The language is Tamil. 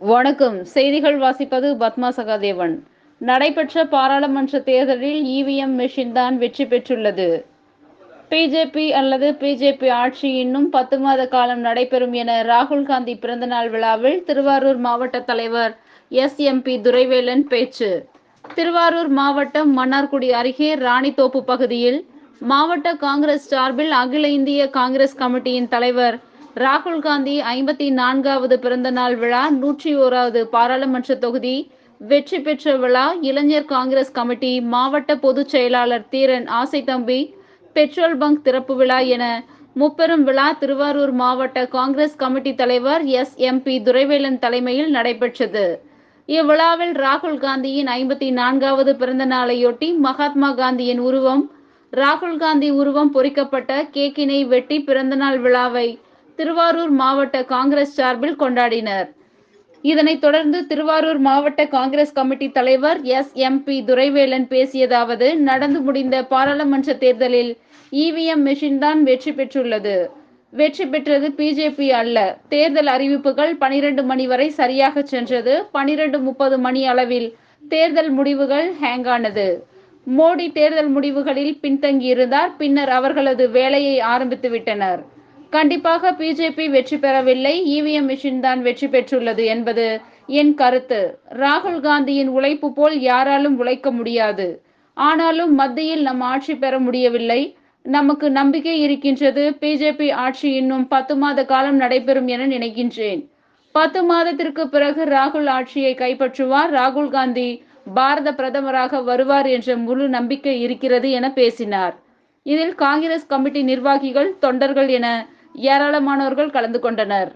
வணக்கம். செய்திகள் வாசிப்பது பத்மா சகாதேவன். நடைபெற்ற பாராளுமன்ற தேர்தலில் இவிஎம் மெஷின் தான் வெற்றி பெற்றுள்ளது. பிஜேபி அல்லது பிஜேபி ஆட்சி இன்னும் பத்து மாத காலம் நடைபெறும் என ராகுல் காந்தி பிறந்தநாள் விழாவில் திருவாரூர் மாவட்ட தலைவர் எஸ் எம்பி துரைவேலன் பேச்சு. திருவாரூர் மாவட்டம் மன்னார்குடி அருகே ராணித்தோப்பு பகுதியில் மாவட்ட காங்கிரஸ் சார்பில் அகில இந்திய காங்கிரஸ் கமிட்டியின் தலைவர் ராகுல் காந்தி ஐம்பத்தி நான்காவது பிறந்தநாள் விழா நூற்றி ஓராவது பாராளுமன்ற தொகுதி வெற்றி பெற்ற விழா இளைஞர் காங்கிரஸ் கமிட்டி மாவட்ட பொதுச் செயலாளர் தீரன் ஆசை தம்பி பெட்ரோல் பங்க் திறப்பு விழா என முப்பெரும் விழா திருவாரூர் மாவட்ட காங்கிரஸ் கமிட்டி தலைவர் எஸ் எம்பி துரைவேலன் தலைமையில் நடைபெற்றது. இவ்விழாவில் ராகுல் காந்தியின் ஐம்பத்தி நான்காவது பிறந்த நாளையொட்டி மகாத்மா காந்தியின் உருவம் ராகுல் காந்தி உருவம் பொறிக்கப்பட்ட கேக்கினை வெட்டி பிறந்தநாள் விழாவை திருவாரூர் மாவட்ட காங்கிரஸ் சார்பில் கொண்டாடினர். இதனைத் தொடர்ந்து திருவாரூர் மாவட்ட காங்கிரஸ் கமிட்டி தலைவர் எஸ். எம்பி துரைவேலன் பேசியதாவது நடந்து முடிந்த பாராளுமன்ற தேர்தலில் இவிஎம் மெஷின் தான் வெற்றி பெற்றுள்ளது. வெற்றி பெற்றது பிஜேபி அல்ல. தேர்தல் அறிவிப்புகள் பனிரெண்டு மணி வரை சரியாக சென்றது. பனிரெண்டு முப்பது மணி அளவில் தேர்தல் முடிவுகள் ஹேங்கானது மோடி தேர்தல் முடிவுகளில் பின்தங்கியிருந்தார். பின்னர் அவர்களது வேலையை ஆரம்பித்து விட்டனர். கண்டிப்பாக பிஜேபி வெற்றி பெறவில்லை. இவிஎம் மிஷின் தான் வெற்றி பெற்றுள்ளது என்பது என் கருத்து. ராகுல் காந்தியின் உழைப்பு போல் யாராலும் உழைக்க முடியாது. ஆனாலும் மத்தியில் நம் ஆட்சி பெற முடியவில்லை. நமக்கு நம்பிக்கை இருக்கின்றது. பிஜேபி ஆட்சி இன்னும் பத்து மாத காலம் நடைபெறும் என நினைக்கின்றேன். பத்து மாதத்திற்கு பிறகு ராகுல் ஆட்சியை கைப்பற்றுவார். ராகுல் காந்தி பாரத பிரதமராக வருவார் என்ற முழு நம்பிக்கை இருக்கிறது என பேசினார். இதில் காங்கிரஸ் கமிட்டி நிர்வாகிகள் தொண்டர்கள் என ஏராளமானோர்கள் கலந்து கொண்டனர்.